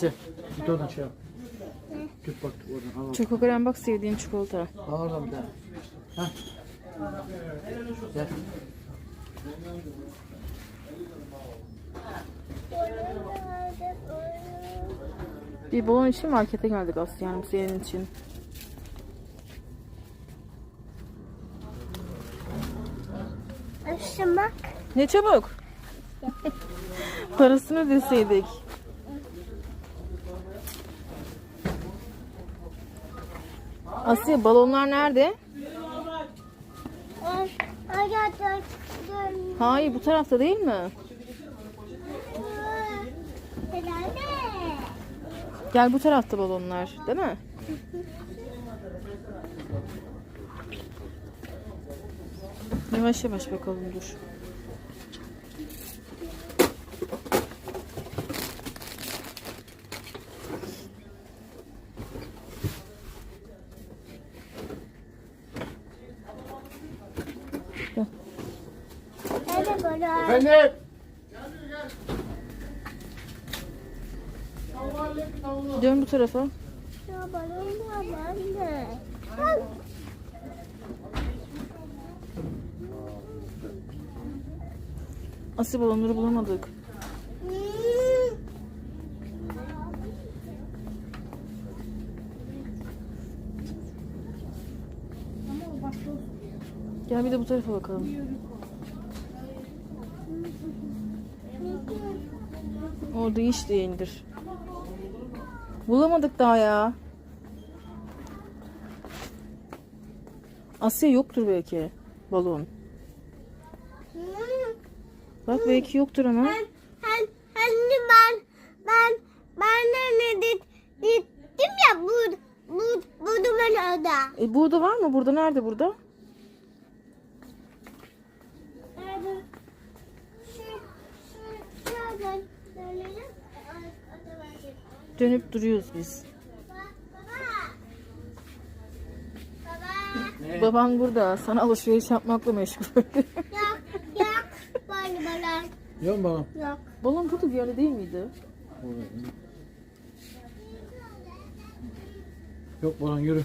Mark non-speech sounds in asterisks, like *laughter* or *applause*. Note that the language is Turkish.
Git oradan şey yap. Tut bak oradan al. al. Çokokrem bak sevdiğin çikolata. Al oradan bir tane. Hah. Gel. Bir balon için markete geldik aslında yani senin için. Açtım bak. Ne çabuk. *laughs* Parasını ödeseydik. Asya balonlar nerede? Ay, ay, ay, ay, ay. Hayır bu tarafta değil mi? Gel bu tarafta balonlar değil mi? Yavaş yavaş bakalım dur. Böyle? Efendim. Dön bu tarafa. Asya balonları bulamadık. Gel bir de bu tarafa bakalım. Orada hiç değildir. Bulamadık daha ya. Asya yoktur belki balon. Bak belki yoktur ama. Ben, ben, ben, ben, ben de ne dedim, ya bu, bu, buldum ben orada. E burada var mı? Burada nerede burada? Dönüp duruyoruz biz. Baba, baba, Baban burada. Sana alışveriş yapmakla meşgul. yak, yak, bana bana, Yok mu bana? yak. balon burada bir yerde değil miydi? Yok bana yürü.